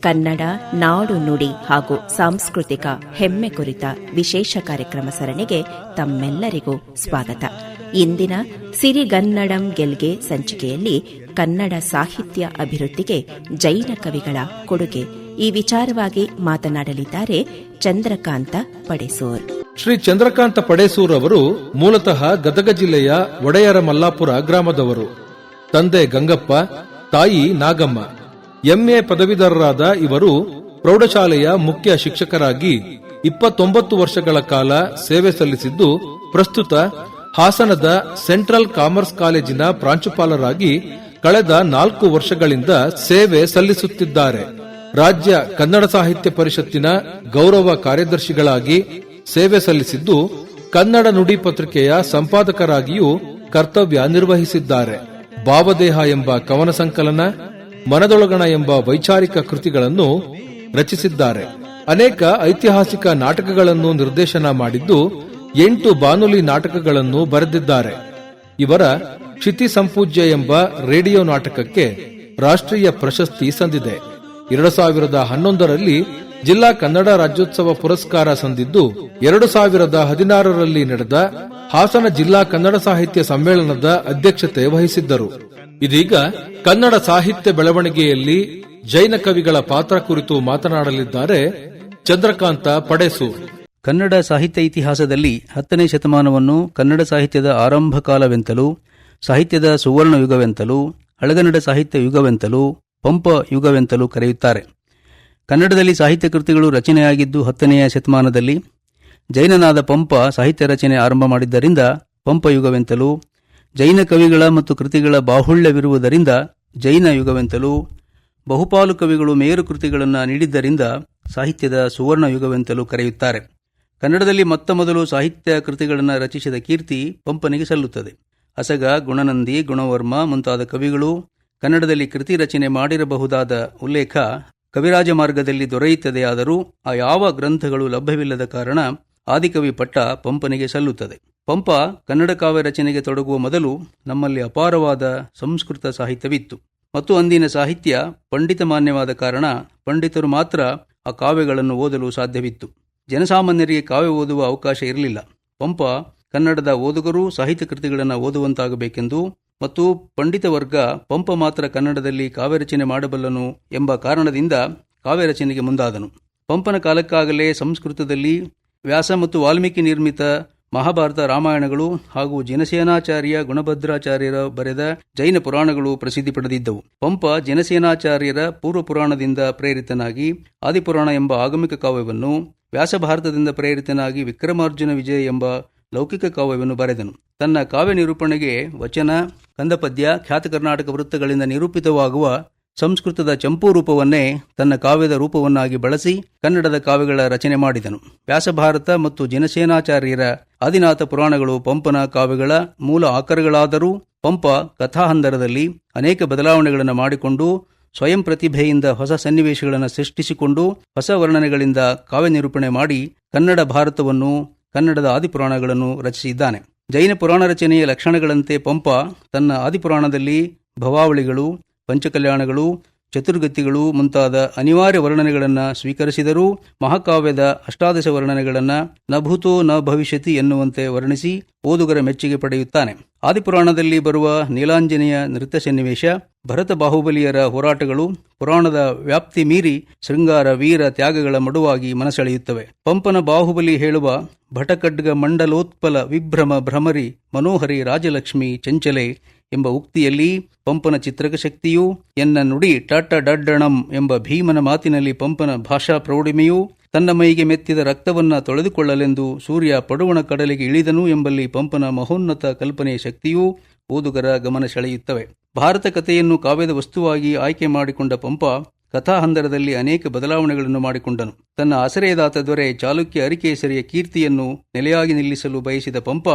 ಕನ್ನಡ, ನಾಡು ನುಡಿ ಹಾಗೂ ಸಾಂಸ್ಕೃತಿಕ ಹೆಮ್ಮೆ ಕುರಿತ ವಿಶೇಷ ಕಾರ್ಯಕ್ರಮ ಸರಣಿಗೆ ತಮ್ಮೆಲ್ಲರಿಗೂ ಸ್ವಾಗತ. ಇಂದಿನ ಸಿರಿಗನ್ನಡಂ ಗೆಲ್ಗೆ ಸಂಚಿಕೆಯಲ್ಲಿ ಕನ್ನಡ ಸಾಹಿತ್ಯ ಅಭಿವೃದ್ಧಿಗೆ ಜೈನ ಕವಿಗಳ ಕೊಡುಗೆ. ಈ ವಿಚಾರವಾಗಿ ಮಾತನಾಡಲಿದ್ದಾರೆ ಚಂದ್ರಕಾಂತ ಪಡೆಸೂರ್. ಶ್ರೀ ಚಂದ್ರಕಾಂತ ಪಡೆಸೂರ್ ಅವರು ಮೂಲತಃ ಗದಗ ಜಿಲ್ಲೆಯ ಒಡೆಯರ ಮಲ್ಲಾಪುರ ಗ್ರಾಮದವರು. ತಂದೆ ಗಂಗಪ್ಪ, ತಾಯಿ ನಾಗಮ್ಮ. ಎಂಎ ಪದವೀಧರರಾದ ಇವರು ಪ್ರೌಢಶಾಲೆಯ ಮುಖ್ಯ ಶಿಕ್ಷಕರಾಗಿ ಇಪ್ಪತ್ತೊಂಬತ್ತು ವರ್ಷಗಳ ಕಾಲ ಸೇವೆ ಸಲ್ಲಿಸಿದ್ದು, ಪ್ರಸ್ತುತ ಹಾಸನದ ಸೆಂಟ್ರಲ್ ಕಾಮರ್ಸ್ ಕಾಲೇಜಿನ ಪ್ರಾಂಶುಪಾಲರಾಗಿ ಕಳೆದ ನಾಲ್ಕು ವರ್ಷಗಳಿಂದ ಸೇವೆ ಸಲ್ಲಿಸುತ್ತಿದ್ದಾರೆ. ರಾಜ್ಯ ಕನ್ನಡ ಸಾಹಿತ್ಯ ಪರಿಷತ್ತಿನ ಗೌರವ ಕಾರ್ಯದರ್ಶಿಗಳಾಗಿ ಸೇವೆ ಸಲ್ಲಿಸಿದ್ದು, ಕನ್ನಡ ನುಡಿ ಪತ್ರಿಕೆಯ ಸಂಪಾದಕರಾಗಿಯೂ ಕರ್ತವ್ಯ ನಿರ್ವಹಿಸಿದ್ದಾರೆ. ಭಾವದೇಹ ಎಂಬ ಕವನ ಸಂಕಲನ ಮನದೊಳಗಣ ಎಂಬ ವೈಚಾರಿಕ ಕೃತಿಗಳನ್ನು ರಚಿಸಿದ್ದಾರೆ. ಅನೇಕ ಐತಿಹಾಸಿಕ ನಾಟಕಗಳನ್ನು ನಿರ್ದೇಶನ ಮಾಡಿದ್ದು ಎಂಟು ಬಾನುಲಿ ನಾಟಕಗಳನ್ನು ಬರೆದಿದ್ದಾರೆ. ಇವರ ಕ್ಷಿತಿ ಸಂಪೂಜ್ಯ ಎಂಬ ರೇಡಿಯೋ ನಾಟಕಕ್ಕೆ ರಾಷ್ಟ್ರೀಯ ಪ್ರಶಸ್ತಿ ಸಂದಿದೆ. ಎರಡು ಸಾವಿರದ ಹನ್ನೊಂದರಲ್ಲಿ ಜಿಲ್ಲಾ ಕನ್ನಡ ರಾಜ್ಯೋತ್ಸವ ಪುರಸ್ಕಾರ ಸಂದಿದ್ದು ಎರಡು ಸಾವಿರದ ಹದಿನಾರರಲ್ಲಿ ನಡೆದ ಹಾಸನ ಜಿಲ್ಲಾ ಕನ್ನಡ ಸಾಹಿತ್ಯ ಸಮ್ಮೇಳನದ ಅಧ್ಯಕ್ಷತೆ ವಹಿಸಿದ್ದರು. ಇದೀಗ ಕನ್ನಡ ಸಾಹಿತ್ಯ ಬೆಳವಣಿಗೆಯಲ್ಲಿ ಜೈನ ಕವಿಗಳ ಪಾತ್ರ ಕುರಿತು ಮಾತನಾಡಲಿದ್ದಾರೆ ಚಂದ್ರಕಾಂತ ಪಡೆಸು ಕನ್ನಡ ಸಾಹಿತ್ಯ ಇತಿಹಾಸದಲ್ಲಿ ಹತ್ತನೇ ಶತಮಾನವನ್ನು ಕನ್ನಡ ಸಾಹಿತ್ಯದ ಆರಂಭ ಕಾಲವೆಂತಲೂ, ಸಾಹಿತ್ಯದ ಸುವರ್ಣ ಯುಗವೆಂತಲೂ, ಹಳಗನ್ನಡ ಸಾಹಿತ್ಯ ಯುಗವೆಂತಲೂ, ಪಂಪ ಯುಗವೆಂತಲೂ ಕರೆಯುತ್ತಾರೆ. ಕನ್ನಡದಲ್ಲಿ ಸಾಹಿತ್ಯ ಕೃತಿಗಳು ರಚನೆಯಾಗಿದ್ದು ಹತ್ತನೆಯ ಶತಮಾನದಲ್ಲಿ, ಜೈನನಾದ ಪಂಪ ಸಾಹಿತ್ಯ ರಚನೆ ಆರಂಭ ಮಾಡಿದ್ದರಿಂದ ಪಂಪ ಯುಗವೆಂತಲೂ ಜೈನ ಕವಿಗಳ ಮತ್ತು ಕೃತಿಗಳ ಬಾಹುಳ್ಯವಿರುವುದರಿಂದ ಜೈನ ಯುಗವೆಂತಲೂ, ಬಹುಪಾಲು ಕವಿಗಳು ಮೇರು ಕೃತಿಗಳನ್ನು ನೀಡಿದ್ದರಿಂದ ಸಾಹಿತ್ಯದ ಸುವರ್ಣ ಯುಗವೆಂತಲೂ ಕರೆಯುತ್ತಾರೆ. ಕನ್ನಡದಲ್ಲಿ ಮೊತ್ತ ಮೊದಲು ಸಾಹಿತ್ಯ ಕೃತಿಗಳನ್ನು ರಚಿಸಿದ ಕೀರ್ತಿ ಪಂಪನಿಗೆ ಸಲ್ಲುತ್ತದೆ. ಅಸಗ, ಗುಣನಂದಿ, ಗುಣವರ್ಮ ಮುಂತಾದ ಕವಿಗಳು ಕನ್ನಡದಲ್ಲಿ ಕೃತಿ ರಚನೆ ಮಾಡಿರಬಹುದಾದ ಉಲ್ಲೇಖ ಕವಿರಾಜ ಮಾರ್ಗದಲ್ಲಿ ದೊರೆಯುತ್ತದೆಯಾದರೂ ಆ ಯಾವ ಗ್ರಂಥಗಳು ಲಭ್ಯವಿಲ್ಲದ ಕಾರಣ ಆದಿಕವಿ ಪಟ್ಟ ಪಂಪನಿಗೆ ಸಲ್ಲುತ್ತದೆ. ಪಂಪ ಕನ್ನಡ ಕಾವ್ಯ ರಚನೆಗೆ ತೊಡಗುವ ಮೊದಲು ನಮ್ಮಲ್ಲಿ ಅಪಾರವಾದ ಸಂಸ್ಕೃತ ಸಾಹಿತ್ಯವಿತ್ತು. ಮತ್ತು ಅಂದಿನ ಸಾಹಿತ್ಯ ಪಂಡಿತ ಮಾನ್ಯವಾದ ಕಾರಣ ಪಂಡಿತರು ಮಾತ್ರ ಆ ಕಾವ್ಯಗಳನ್ನು ಓದಲು ಸಾಧ್ಯವಿತ್ತು. ಜನಸಾಮಾನ್ಯರಿಗೆ ಕಾವ್ಯ ಓದುವ ಅವಕಾಶ ಇರಲಿಲ್ಲ. ಪಂಪ ಕನ್ನಡದ ಓದುಗರು ಸಾಹಿತ್ಯ ಕೃತಿಗಳನ್ನು ಓದುವಂತಾಗಬೇಕೆಂದು ಮತ್ತು ಪಂಡಿತ ವರ್ಗ ಪಂಪ ಮಾತ್ರ ಕನ್ನಡದಲ್ಲಿ ಕಾವ್ಯರಚನೆ ಮಾಡಬಲ್ಲನು ಎಂಬ ಕಾರಣದಿಂದ ಕಾವ್ಯರಚನೆಗೆ ಮುಂದಾದನು. ಪಂಪನ ಕಾಲಕ್ಕಾಗಲೇ ಸಂಸ್ಕೃತದಲ್ಲಿ ವ್ಯಾಸ ಮತ್ತು ವಾಲ್ಮೀಕಿ ನಿರ್ಮಿತ ಮಹಾಭಾರತ ರಾಮಾಯಣಗಳು ಹಾಗೂ ಜನಸೇನಾಚಾರ್ಯ ಗುಣಭದ್ರಾಚಾರ್ಯರ ಬರೆದ ಜೈನ ಪುರಾಣಗಳು ಪ್ರಸಿದ್ಧಿ ಪಡೆದಿದ್ದವು. ಪಂಪ ಜನಸೇನಾಚಾರ್ಯರ ಪೂರ್ವ ಪುರಾಣದಿಂದ ಪ್ರೇರಿತನಾಗಿ ಆದಿಪುರಾಣ ಎಂಬ ಆಗಮಿಕ ಕಾವ್ಯವನ್ನು, ವ್ಯಾಸಭಾರತದಿಂದ ಪ್ರೇರಿತನಾಗಿ ವಿಕ್ರಮಾರ್ಜುನ ವಿಜಯ ಎಂಬ ಲೌಕಿಕ ಕಾವ್ಯವನ್ನು ಬರೆದನು. ತನ್ನ ಕಾವ್ಯ ನಿರೂಪಣೆಗೆ ವಚನ, ಕಂದಪದ್ಯ, ಖ್ಯಾತ ಕರ್ನಾಟಕ ವೃತ್ತಗಳಿಂದ ನಿರೂಪಿತವಾಗುವ ಸಂಸ್ಕೃತದ ಚಂಪು ರೂಪವನ್ನೇ ತನ್ನ ಕಾವ್ಯದ ರೂಪವನ್ನಾಗಿ ಬಳಸಿ ಕನ್ನಡದ ಕಾವ್ಯಗಳ ರಚನೆ ಮಾಡಿದನು. ವ್ಯಾಸಭಾರತ ಮತ್ತು ಜನಸೇನಾಚಾರ್ಯರ ಆದಿನಾಥ ಪುರಾಣಗಳು ಪಂಪನ ಕಾವ್ಯಗಳ ಮೂಲ ಆಕರಗಳಾದರೂ ಪಂಪ ಕಥಾಹಂದರದಲ್ಲಿ ಅನೇಕ ಬದಲಾವಣೆಗಳನ್ನು ಮಾಡಿಕೊಂಡು ಸ್ವಯಂ ಪ್ರತಿಭೆಯಿಂದ ಹೊಸ ಸನ್ನಿವೇಶಗಳನ್ನು ಸೃಷ್ಟಿಸಿಕೊಂಡು ಹೊಸ ವರ್ಣನೆಗಳಿಂದ ಕಾವ್ಯ ನಿರೂಪಣೆ ಮಾಡಿ ಕನ್ನಡ ಭಾರತವನ್ನು, ಕನ್ನಡದ ಆದಿಪುರಾಣಗಳನ್ನು ರಚಿಸಿದ್ದಾನೆ. ಜೈನ ಪುರಾಣ ರಚನೆಯ ಲಕ್ಷಣಗಳಂತೆ ಪಂಪ ತನ್ನ ಆದಿಪುರಾಣದಲ್ಲಿ ಭವಾವಳಿಗಳು ಪಂಚಕಲ್ಯಾಣಗಳು, ಚತುರ್ಗತಿಗಳು ಮುಂತಾದ ಅನಿವಾರ್ಯ ವರ್ಣನೆಗಳನ್ನು ಸ್ವೀಕರಿಸಿದರೂ ಮಹಾಕಾವ್ಯದ ಅಷ್ಟಾದಶ ವರ್ಣನೆಗಳನ್ನು ನಭೂತೋ ನ ಭವಿಷ್ಯತಿ ಎನ್ನುವಂತೆ ವರ್ಣಿಸಿ ಓದುಗರ ಮೆಚ್ಚುಗೆ ಪಡೆಯುತ್ತಾನೆ. ಆದಿಪುರಾಣದಲ್ಲಿ ಬರುವ ನೀಲಾಂಜನೆಯ ನೃತ್ಯ ಸನ್ನಿವೇಶ, ಭರತ ಬಾಹುಬಲಿಯರ ಹೋರಾಟಗಳು ಪುರಾಣದ ವ್ಯಾಪ್ತಿ ಮೀರಿ ಶೃಂಗಾರ, ವೀರ ತ್ಯಾಗಗಳ ಮಡುವಾಗಿ ಮನಸೆಳೆಯುತ್ತವೆ. ಪಂಪನ ಬಾಹುಬಲಿ ಹೇಳುವ ಭಟಕಡ್ಗ ಮಂಡಲೋತ್ಪಲ ವಿಭ್ರಮ ಭ್ರಮರಿ ಮನೋಹರಿ ರಾಜಲಕ್ಷ್ಮಿ ಚಂಚಲೆ ಎಂಬ ಉಕ್ತಿಯಲ್ಲಿ ಪಂಪನ ಚಿತ್ರಕ ಶಕ್ತಿಯು ಎನ್ನ ನುಡಿ ಟಾಟ ಡಡ್ಡಣಂ ಎಂಬ ಭೀಮನ ಮಾತಿನಲ್ಲಿ ಪಂಪನ ಭಾಷಾ ಪ್ರೌಢಿಮೆಯು, ತನ್ನ ಮೈಗೆ ಮೆತ್ತಿದ ರಕ್ತವನ್ನ ತೊಳೆದುಕೊಳ್ಳಲೆಂದು ಸೂರ್ಯ ಪಡುವಣ ಕಡಲಿಗೆ ಇಳಿದನು ಎಂಬಲ್ಲಿ ಪಂಪನ ಮಹೋನ್ನತ ಕಲ್ಪನೆಯ ಶಕ್ತಿಯೂ ಓದುಗರ ಗಮನ ಸೆಳೆಯುತ್ತವೆ. ಭಾರತ ಕಥೆಯನ್ನು ಕಾವ್ಯದ ವಸ್ತುವಾಗಿ ಆಯ್ಕೆ ಮಾಡಿಕೊಂಡ ಪಂಪ ಕಥಾಹಂದರದಲ್ಲಿ ಅನೇಕ ಬದಲಾವಣೆಗಳನ್ನು ಮಾಡಿಕೊಂಡನು. ತನ್ನ ಆಸರೆಯದಾತ ದೊರೆ ಚಾಲುಕ್ಯ ಅರಿಕೇಸರಿಯ ಕೀರ್ತಿಯನ್ನು ನೆಲೆಯಾಗಿ ನಿಲ್ಲಿಸಲು ಬಯಸಿದ ಪಂಪ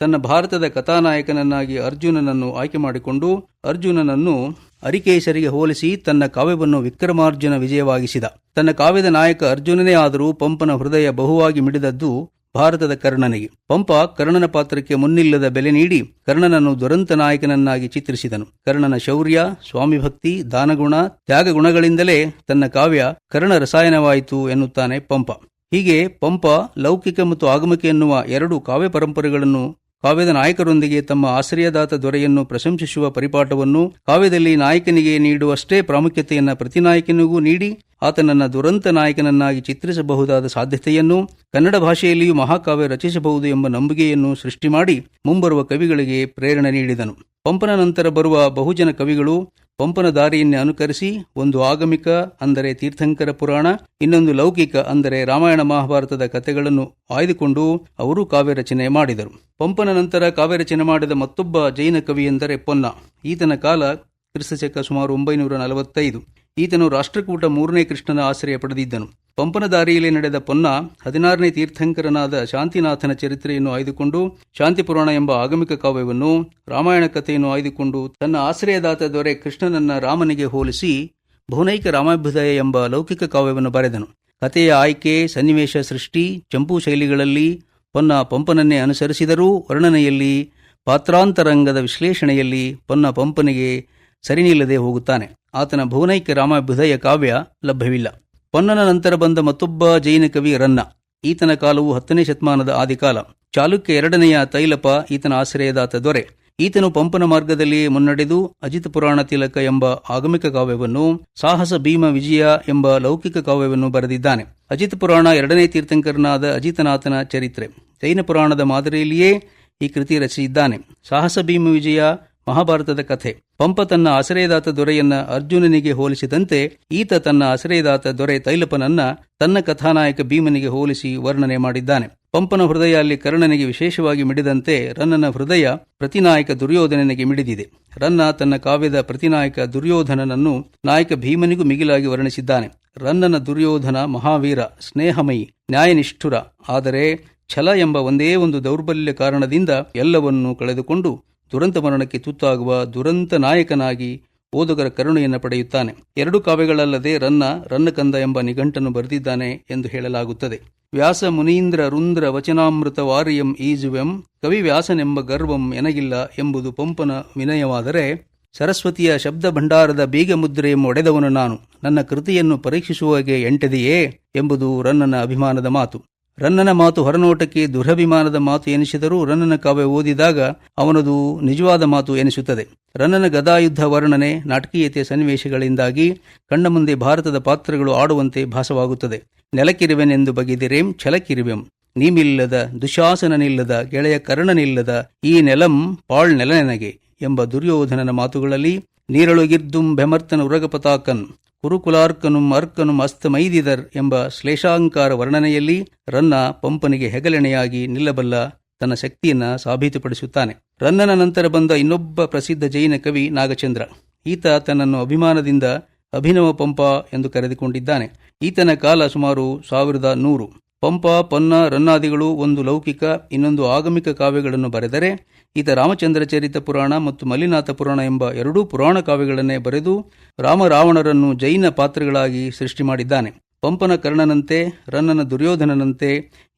ತನ್ನ ಭಾರತದ ಕಥಾನಾಯಕನನ್ನಾಗಿ ಅರ್ಜುನನನ್ನು ಆಯ್ಕೆ ಮಾಡಿಕೊಂಡು ಅರ್ಜುನನನ್ನು ಅರಿಕೇಶರಿಗೆ ಹೋಲಿಸಿ ತನ್ನ ಕಾವ್ಯವನ್ನು ವಿಕ್ರಮಾರ್ಜುನ ವಿಜಯವಾಗಿಸಿದ. ತನ್ನ ಕಾವ್ಯದ ನಾಯಕ ಅರ್ಜುನನೇ ಆದರೂ ಪಂಪನ ಹೃದಯ ಬಹುವಾಗಿ ಮಿಡಿದದ್ದು ಭಾರತದ ಕರ್ಣನಿಗೆ. ಪಂಪ ಕರ್ಣನ ಪಾತ್ರಕ್ಕೆ ಮುನ್ನಿಲ್ಲದ ಬೆಲೆ ನೀಡಿ ಕರ್ಣನನ್ನು ದುರಂತ ನಾಯಕನನ್ನಾಗಿ ಚಿತ್ರಿಸಿದನು. ಕರ್ಣನ ಶೌರ್ಯ, ಸ್ವಾಮಿಭಕ್ತಿ, ದಾನಗುಣ ತ್ಯಾಗ ಗುಣಗಳಿಂದಲೇ ತನ್ನ ಕಾವ್ಯ ಕರ್ಣ ರಸಾಯನವಾಯಿತು ಎನ್ನುತ್ತಾನೆ ಪಂಪ. ಹೀಗೆ ಪಂಪ ಲೌಕಿಕ ಮತ್ತು ಆಗಮಕ ಎನ್ನುವ ಎರಡು ಕಾವ್ಯ ಪರಂಪರೆಗಳನ್ನು ಕಾವ್ಯದ ನಾಯಕರೊಂದಿಗೆ ತಮ್ಮ ಆಶ್ರಯದಾತ ದೊರೆಯನ್ನು ಪ್ರಶಂಸಿಸುವ ಪರಿಪಾಠವನ್ನು ಕಾವ್ಯದಲ್ಲಿ ನಾಯಕನಿಗೆ ನೀಡುವಷ್ಟೇ ಪ್ರಾಮುಖ್ಯತೆಯನ್ನ ಪ್ರತಿನಾಯಕನಿಗೂ ನೀಡಿ ಆತನನ್ನ ದುರಂತ ನಾಯಕನನ್ನಾಗಿ ಚಿತ್ರಿಸಬಹುದಾದ ಸಾಧ್ಯತೆಯನ್ನು ಕನ್ನಡ ಭಾಷೆಯಲ್ಲಿಯೂ ಮಹಾಕಾವ್ಯ ರಚಿಸಬಹುದು ಎಂಬ ನಂಬಿಕೆಯನ್ನು ಸೃಷ್ಟಿ ಮಾಡಿ ಮುಂಬರುವ ಕವಿಗಳಿಗೆ ಪ್ರೇರಣೆ ನೀಡಿದನು. ಪಂಪನ ನಂತರ ಬರುವ ಬಹುಜನ ಕವಿಗಳು ಪಂಪನ ದಾರಿಯನ್ನೇ ಅನುಕರಿಸಿ ಒಂದು ಆಗಮಿಕ ಅಂದರೆ ತೀರ್ಥಂಕರ ಪುರಾಣ, ಇನ್ನೊಂದು ಲೌಕಿಕ ಅಂದರೆ ರಾಮಾಯಣ ಮಹಾಭಾರತದ ಕಥೆಗಳನ್ನು ಆಯ್ದುಕೊಂಡು ಅವರು ಕಾವ್ಯ ರಚನೆ ಮಾಡಿದರು. ಪಂಪನ ನಂತರ ಕಾವ್ಯ ರಚನೆ ಮಾಡಿದ ಮತ್ತೊಬ್ಬ ಜೈನ ಕವಿ ಎಂದರೆ ಪೊನ್ನ. ಈತನ ಕಾಲ ಕ್ರಿಸ್ತಶಕ ಸುಮಾರು ಒಂಬೈನೂರ ನಲವತ್ತೈದು. ಈತನು ರಾಷ್ಟ್ರಕೂಟ ಮೂರನೇ ಕೃಷ್ಣನ ಆಶ್ರಯ ಪಡೆದಿದ್ದನು. ಪಂಪನ ದಾರಿಯಲ್ಲಿ ನಡೆದ ಪೊನ್ನ ಹದಿನಾರನೇ ತೀರ್ಥಂಕರನಾದ ಶಾಂತಿನಾಥನ ಚರಿತ್ರೆಯನ್ನು ಆಯ್ದುಕೊಂಡು ಶಾಂತಿಪುರಾಣ ಎಂಬ ಆಗಮಿಕ ಕಾವ್ಯವನ್ನು ರಾಮಾಯಣ ಕಥೆಯನ್ನು ಆಯ್ದುಕೊಂಡು ತನ್ನ ಆಶ್ರಯದಾತ ದೊರೆ ಕೃಷ್ಣನನ್ನ ರಾಮನಿಗೆ ಹೋಲಿಸಿ ಬಹುನೈಕ ರಾಮಾಭ್ಯುದಯ ಎಂಬ ಲೌಕಿಕ ಕಾವ್ಯವನ್ನು ಬರೆದನು. ಕಥೆಯ ಆಯ್ಕೆ, ಸನ್ನಿವೇಶ ಸೃಷ್ಟಿ, ಚಂಪು ಶೈಲಿಗಳಲ್ಲಿ ಪೊನ್ನ ಪಂಪನನ್ನೇ ಅನುಸರಿಸಿದರೂ ವರ್ಣನೆಯಲ್ಲಿ, ಪಾತ್ರಾಂತರಂಗದ ವಿಶ್ಲೇಷಣೆಯಲ್ಲಿ ಪೊನ್ನ ಪಂಪನಿಗೆ ಸರಿನಿಲ್ಲದೆ ಹೋಗುತ್ತಾನೆ. ಆತನ ಭುವನೈಕ್ಯ ರಾಮಾಭ್ಯುದಯ ಕಾವ್ಯ ಲಭ್ಯವಿಲ್ಲ. ಪೊನ್ನನ ನಂತರ ಬಂದ ಮತ್ತೊಬ್ಬ ಜೈನ ಕವಿ ರನ್ನ. ಈತನ ಕಾಲವು ಹತ್ತನೇ ಶತಮಾನದ ಆದಿಕಾಲ. ಚಾಲುಕ್ಯ ಎರಡನೆಯ ತೈಲಪ ಈತನ ಆಶ್ರಯದಾತ ದೊರೆ. ಈತನು ಪಂಪನ ಮಾರ್ಗದಲ್ಲಿ ಮುನ್ನಡೆದು ಅಜಿತ ಪುರಾಣ ತಿಲಕ ಎಂಬ ಆಗಮಿಕ ಕಾವ್ಯವನ್ನು, ಸಾಹಸ ಭೀಮ ವಿಜಯ ಎಂಬ ಲೌಕಿಕ ಕಾವ್ಯವನ್ನು ಬರೆದಿದ್ದಾನೆ. ಅಜಿತ ಪುರಾಣ ಎರಡನೇ ತೀರ್ಥಂಕರನಾದ ಅಜಿತನಾಥನ ಚರಿತ್ರೆ. ಜೈನ ಪುರಾಣದ ಮಾದರಿಯಲ್ಲಿಯೇ ಈ ಕೃತಿ ರಚಿಸಿದ್ದಾನೆ. ಸಾಹಸ ಭೀಮ ವಿಜಯ ಮಹಾಭಾರತದ ಕಥೆ. ಪಂಪ ತನ್ನ ಆಶ್ರಯದಾತ ದೊರೆಯನ್ನ ಅರ್ಜುನನಿಗೆ ಹೋಲಿಸಿದಂತೆ ಈತ ತನ್ನ ಆಶ್ರಯದಾತ ದೊರೆ ತೈಲಪನನ್ನ ತನ್ನ ಕಥಾನಾಯಕ ಭೀಮನಿಗೆ ಹೋಲಿಸಿ ವರ್ಣನೆ ಮಾಡಿದ್ದಾನೆ. ಪಂಪನ ಹೃದಯ ಅಲ್ಲಿ ಕರ್ಣನಿಗೆ ವಿಶೇಷವಾಗಿ ಮಿಡಿದಂತೆ ರನ್ನನ ಹೃದಯ ಪ್ರತಿನಾಯಕ ದುರ್ಯೋಧನನಿಗೆ ಮಿಡಿದಿದೆ. ರನ್ನ ತನ್ನ ಕಾವ್ಯದ ಪ್ರತಿನಾಯಕ ದುರ್ಯೋಧನನನ್ನು ನಾಯಕ ಭೀಮನಿಗೂ ಮಿಗಿಲಾಗಿ ವರ್ಣಿಸಿದ್ದಾನೆ. ರನ್ನನ ದುರ್ಯೋಧನ ಮಹಾವೀರ, ಸ್ನೇಹಮಯಿ, ನ್ಯಾಯನಿಷ್ಠುರ, ಆದರೆ ಛಲ ಎಂಬ ಒಂದೇ ಒಂದು ದೌರ್ಬಲ್ಯ ಕಾರಣದಿಂದ ಎಲ್ಲವನ್ನೂ ಕಳೆದುಕೊಂಡು ದುರಂತ ಮರಣಕ್ಕೆ ತುತ್ತಾಗುವ ದುರಂತ ನಾಯಕನಾಗಿ ಓದುಗರ ಕರುಣೆಯನ್ನು ಪಡೆಯುತ್ತಾನೆ. ಎರಡು ಕಾವ್ಯಗಳಲ್ಲದೆ ರನ್ನ ರನ್ನಕಂದ ಎಂಬ ನಿಘಂಟನ್ನು ಬರೆದಿದ್ದಾನೆ ಎಂದು ಹೇಳಲಾಗುತ್ತದೆ. ವ್ಯಾಸ ಮುನೀಂದ್ರ ರುಂದ್ರ ವಚನಾಮೃತ ವಾರಿಯಂ ಈಜುವೆಂ, ಕವಿ ವ್ಯಾಸನೆಂಬ ಗರ್ವಂ ಎನಗಿಲ್ಲ ಎಂಬುದು ಪಂಪನ ವಿನಯವಾದರೆ, ಸರಸ್ವತಿಯ ಶಬ್ದ ಭಂಡಾರದ ಬೀಗ ಮುದ್ರೆ ಒಡೆದವನು ನಾನು. ನನ್ನ ಕೃತಿಯನ್ನು ಪರೀಕ್ಷಿಸುವಾಗೆ ಎಂಟದೆಯೇ ಎಂಬುದು ರನ್ನನ ಅಭಿಮಾನದ ಮಾತು. ರನ್ನನ ಮಾತು ಹೊರನೋಟಕ್ಕೆ ದುರಭಿಮಾನದ ಮಾತು ಎನಿಸಿದರೂ ರನ್ನನ ಕಾವ್ಯ ಓದಿದಾಗ ಅವನದು ನಿಜವಾದ ಮಾತು ಎನಿಸುತ್ತದೆ. ರನ್ನನ ಗದಾಯುದ್ಧ ವರ್ಣನೆ ನಾಟಕೀಯತೆಯ ಸನ್ನಿವೇಶಗಳಿಂದಾಗಿ ಕಣ್ಣ ಮುಂದೆ ಭಾರತದ ಪಾತ್ರಗಳು ಆಡುವಂತೆ ಭಾಸವಾಗುತ್ತದೆ. ನೆಲಕ್ಕಿರುವೆನೆಂದು ಬಗೆದಿರೇಂ, ಛಲಕ್ಕಿರುವೆಂ. ನೀಮಿಲ್ಲದ, ದುಶಾಸನನಿಲ್ಲದ, ಗೆಳೆಯ ಕರ್ಣನಿಲ್ಲದ ಈ ನೆಲಂ ಪಾಳ್ ನೆಲನೆನಗೆ ಎಂಬ ದುರ್ಯೋಧನನ ಮಾತುಗಳಲ್ಲಿ ನೀರಳುಗಿರ್ದುಂ ಬೆಮರ್ತನ ಉರಗಪತಾಕನ್ ಕುರುಕುಲಾರ್ಕನುಂ ಅರ್ಕನುಂ ಅಸ್ತಮೈದಿದರ್ ಎಂಬ ಶ್ಲೇಷಾಂಕಾರ ವರ್ಣನೆಯಲ್ಲಿ ರನ್ನ ಪಂಪನಿಗೆ ಹೆಗಲೆಣೆಯಾಗಿ ನಿಲ್ಲಬಲ್ಲ ತನ್ನ ಶಕ್ತಿಯನ್ನ ಸಾಬೀತುಪಡಿಸುತ್ತಾನೆ. ರನ್ನನ ನಂತರ ಬಂದ ಇನ್ನೊಬ್ಬ ಪ್ರಸಿದ್ಧ ಜೈನ ಕವಿ ನಾಗಚಂದ್ರ. ಈತ ತನ್ನನ್ನು ಅಭಿಮಾನದಿಂದ ಅಭಿನವ ಪಂಪ ಎಂದು ಕರೆದುಕೊಂಡಿದ್ದಾನೆ. ಈತನ ಕಾಲ ಸುಮಾರು ಸಾವಿರದ ನೂರು. ಪಂಪ, ಪೊನ್ನ, ರನ್ನಾದಿಗಳು ಒಂದು ಲೌಕಿಕ, ಇನ್ನೊಂದು ಆಗಮಿಕ ಕಾವ್ಯಗಳನ್ನು ಬರೆದರೆ ಈತ ರಾಮಚಂದ್ರ ಚರಿತ ಪುರಾಣ ಮತ್ತು ಮಲ್ಲಿನಾಥ ಪುರಾಣ ಎಂಬ ಎರಡೂ ಪುರಾಣ ಕಾವ್ಯಗಳನ್ನೇ ಬರೆದು ರಾಮರಾವಣರನ್ನು ಜೈನ ಪಾತ್ರಗಳಾಗಿ ಸೃಷ್ಟಿ ಮಾಡಿದ್ದಾನೆ. ಪಂಪನ ಕರ್ಣನಂತೆ, ರನ್ನನ ದುರ್ಯೋಧನನಂತೆ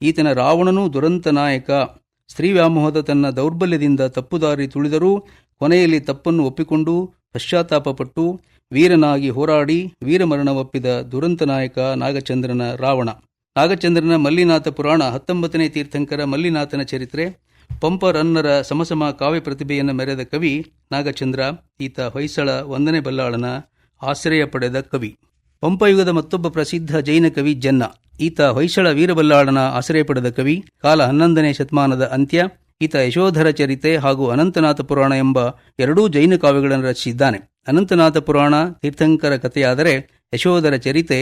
ಈತನ ರಾವಣನೂ ದುರಂತ ನಾಯಕ. ಸ್ತ್ರೀ ವ್ಯಾಮೋಹದ ತನ್ನ ದೌರ್ಬಲ್ಯದಿಂದ ತಪ್ಪುದಾರಿ ತುಳಿದರೂ ಕೊನೆಯಲ್ಲಿ ತಪ್ಪನ್ನು ಒಪ್ಪಿಕೊಂಡು ಪಶ್ಚಾತ್ತಾಪಪಟ್ಟು ವೀರನಾಗಿ ಹೋರಾಡಿ ವೀರಮರಣವಪ್ಪಿದ ದುರಂತ ನಾಯಕ ನಾಗಚಂದ್ರನ ರಾವಣ. ನಾಗಚಂದ್ರನ ಮಲ್ಲಿನಾಥ ಪುರಾಣ ಹತ್ತೊಂಬತ್ತನೇ ತೀರ್ಥಂಕರ ಮಲ್ಲಿನಾಥನ ಚರಿತ್ರೆ ಪಂಪ ರನ್ನರ ಸಮಸಮ ಕಾವ್ಯ ಪ್ರತಿಭೆಯನ್ನು ಮೆರೆದ ಕವಿ ನಾಗಚಂದ್ರ, ಈತ ಹೊಯ್ಸಳ ಒಂದನೇ ಬಲ್ಲಾಳನ ಆಶ್ರಯ ಪಡೆದ ಕವಿ. ಪಂಪಯುಗದ ಮತ್ತೊಬ್ಬ ಪ್ರಸಿದ್ಧ ಜೈನ ಕವಿ ಜನ್ನ, ಈತ ಹೊಯ್ಸಳ ವೀರಬಲ್ಲಾಳನ ಆಶ್ರಯ ಪಡೆದ ಕವಿ ಕಾಲ ಹನ್ನೊಂದನೇ ಶತಮಾನದ ಅಂತ್ಯ, ಈತ ಯಶೋಧರ ಚರಿತೆ ಹಾಗೂ ಅನಂತನಾಥ ಪುರಾಣ ಎಂಬ ಎರಡೂ ಜೈನ ಕಾವ್ಯಗಳನ್ನು ರಚಿಸಿದ್ದಾನೆ. ಅನಂತನಾಥ ಪುರಾಣ ತೀರ್ಥಂಕರ ಕಥೆಯಾದರೆ ಯಶೋಧರ ಚರಿತೆ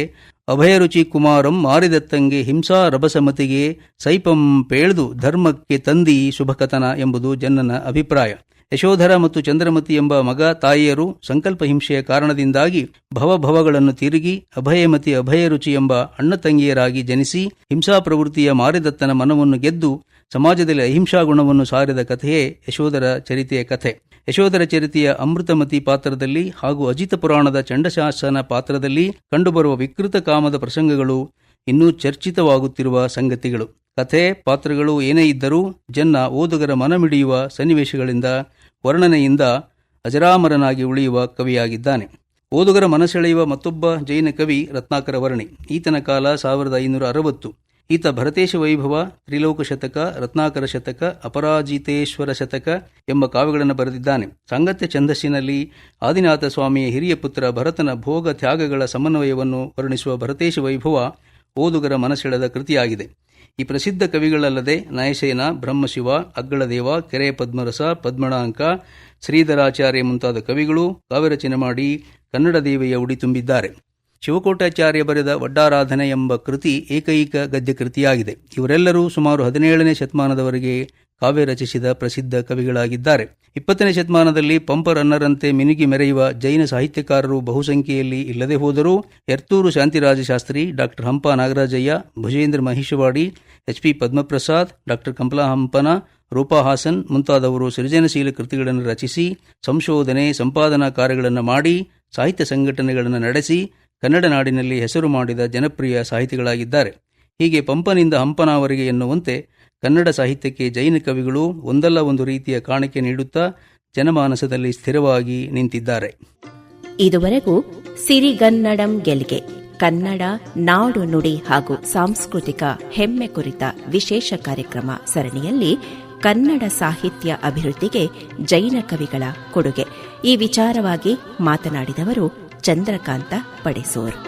ಅಭಯರುಚಿ ಕುಮಾರಂ ಮಾರಿದತ್ತಂಗೆ ಹಿಂಸಾ ರಭಸಮತಿಗೆ ಸೈಪಂ ಪೇಳ್ದು ಧರ್ಮಕ್ಕೆ ತಂದಿ ಶುಭಕಥನ ಎಂಬುದು ಜನನ ಅಭಿಪ್ರಾಯ. ಯಶೋಧರ ಮತ್ತು ಚಂದ್ರಮತಿ ಎಂಬ ಮಗ ತಾಯಿಯರು ಸಂಕಲ್ಪ ಹಿಂಸೆಯ ಕಾರಣದಿಂದಾಗಿ ಭವಭವಗಳನ್ನು ತಿರುಗಿ ಅಭಯಮತಿ ಅಭಯರುಚಿ ಎಂಬ ಅಣ್ಣ ತಂಗಿಯರಾಗಿ ಜನಿಸಿ ಹಿಂಸಾ ಪ್ರವೃತ್ತಿಯ ಮಾರಿದತ್ತನ ಮನವನ್ನು ಗೆದ್ದು ಸಮಾಜದಲ್ಲಿ ಅಹಿಂಸಾ ಗುಣವನ್ನು ಸಾರಿದ ಕಥೆಯೇ ಯಶೋಧರ ಚರಿತೆಯ ಕಥೆ. ಯಶೋಧರ ಚರಿತೆಯ ಅಮೃತಮತಿ ಪಾತ್ರದಲ್ಲಿ ಹಾಗೂ ಅಜಿತ ಪುರಾಣದ ಚಂಡಶಾಸನ ಪಾತ್ರದಲ್ಲಿ ಕಂಡುಬರುವ ವಿಕೃತ ಕಾಮದ ಪ್ರಸಂಗಗಳು ಇನ್ನೂ ಚರ್ಚಿತವಾಗುತ್ತಿರುವ ಸಂಗತಿಗಳು. ಕಥೆ, ಪಾತ್ರಗಳು ಏನೇ ಇದ್ದರೂ ಜನ್ನ ಓದುಗರ ಮನಮಿಡಿಯುವ ಸನ್ನಿವೇಶಗಳಿಂದ ವರ್ಣನೆಯಿಂದ ಅಜರಾಮರನಾಗಿ ಉಳಿಯುವ ಕವಿಯಾಗಿದ್ದಾನೆ. ಓದುಗರ ಮನಸೆಳೆಯುವ ಮತ್ತೊಬ್ಬ ಜೈನ ಕವಿ ರತ್ನಾಕರ ವರ್ಣಿ. ಈತನ ಕಾಲ ಸಾವಿರದ ಐನೂರ ಅರವತ್ತು. ಈತ ಭರತೇಶ ವೈಭವ, ತ್ರಿಲೋಕ ಶತಕ, ರತ್ನಾಕರ ಶತಕ, ಅಪರಾಜಿತೇಶ್ವರ ಶತಕ ಎಂಬ ಕಾವ್ಯಗಳನ್ನು ಬರೆದಿದ್ದಾನೆ. ಸಂಗತ್ಯ ಛಂದಸ್ಸಿನಲ್ಲಿ ಆದಿನಾಥ ಸ್ವಾಮಿಯ ಹಿರಿಯ ಪುತ್ರ ಭರತನ ಭೋಗ ತ್ಯಾಗಗಳ ಸಮನ್ವಯವನ್ನು ವರ್ಣಿಸುವ ಭರತೇಶ ವೈಭವ ಓದುಗರ ಮನಸೆಳೆದ ಕೃತಿಯಾಗಿದೆ. ಈ ಪ್ರಸಿದ್ಧ ಕವಿಗಳಲ್ಲದೆ ನಯಸೇನ, ಬ್ರಹ್ಮಶಿವ ಅಗ್ಗಳದೇವ ಕೆರೆ ಪದ್ಮರಸ ಪದ್ಮಣಾಂಕ ಶ್ರೀಧರಾಚಾರ್ಯ ಮುಂತಾದ ಕವಿಗಳು ಕಾವ್ಯರಚನೆ ಮಾಡಿ ಕನ್ನಡ ದೇವಿಯ ಉಡಿ ತುಂಬಿದ್ದಾರೆ. ಶಿವಕೋಟಾಚಾರ್ಯ ಬರೆದ ವಡ್ಡಾರಾಧನೆ ಎಂಬ ಕೃತಿ ಏಕೈಕ ಗದ್ಯ ಕೃತಿಯಾಗಿದೆ. ಇವರೆಲ್ಲರೂ ಸುಮಾರು ಹದಿನೇಳನೇ ಶತಮಾನದವರೆಗೆ ಕಾವ್ಯ ರಚಿಸಿದ ಪ್ರಸಿದ್ಧ ಕವಿಗಳಾಗಿದ್ದಾರೆ. ಇಪ್ಪತ್ತನೇ ಶತಮಾನದಲ್ಲಿ ಪಂಪರನ್ನರಂತೆ ಮಿನುಗಿ ಮೆರೆಯುವ ಜೈನ ಸಾಹಿತ್ಯಕಾರರು ಬಹುಸಂಖ್ಯೆಯಲ್ಲಿ ಇಲ್ಲದೆ ಹೋದರೂ Erturu Shantirajashastri doctor Hampa Nagarajaiah, Bhujendra Mahishavadi, H P Padmaprasad doctor Kamala Hampana Rupa Hassan ಮುಂತಾದವರು ಸೃಜನಶೀಲ ಕೃತಿಗಳನ್ನು ರಚಿಸಿ, ಸಂಶೋಧನೆ, ಸಂಪಾದನಾ ಕಾರ್ಯಗಳನ್ನು ಮಾಡಿ, ಸಾಹಿತ್ಯ ಸಂಘಟನೆಗಳನ್ನು ನಡೆಸಿ ಕನ್ನಡ ನಾಡಿನಲ್ಲಿ ಹೆಸರು ಮಾಡಿದ ಜನಪ್ರಿಯ ಸಾಹಿತಿಗಳಾಗಿದ್ದಾರೆ. ಹೀಗೆ ಪಂಪನಿಂದ ಹಂಪನವರೆಗೆ ಎನ್ನುವಂತೆ ಕನ್ನಡ ಸಾಹಿತ್ಯಕ್ಕೆ ಜೈನ ಕವಿಗಳು ಒಂದಲ್ಲ ಒಂದು ರೀತಿಯ ಕಾಣಿಕೆ ನೀಡುತ್ತಾ ಜನಮಾನಸದಲ್ಲಿ ಸ್ಥಿರವಾಗಿ ನಿಂತಿದ್ದಾರೆ. ಇದುವರೆಗೂ ಸಿರಿಗನ್ನಡಂ ಗೆಲ್ಗೆ, ಕನ್ನಡ, ನಾಡು ನುಡಿ ಹಾಗೂ ಸಾಂಸ್ಕೃತಿಕ ಹೆಮ್ಮೆ ಕುರಿತ ವಿಶೇಷ ಕಾರ್ಯಕ್ರಮ ಸರಣಿಯಲ್ಲಿ ಕನ್ನಡ ಸಾಹಿತ್ಯ ಅಭಿವೃದ್ಧಿಗೆ ಜೈನ ಕವಿಗಳ ಕೊಡುಗೆ. ಈ ವಿಚಾರವಾಗಿ ಮಾತನಾಡಿದವರು ಚಂದ್ರಕಾಂತ ಪಡೆಸೋರ್.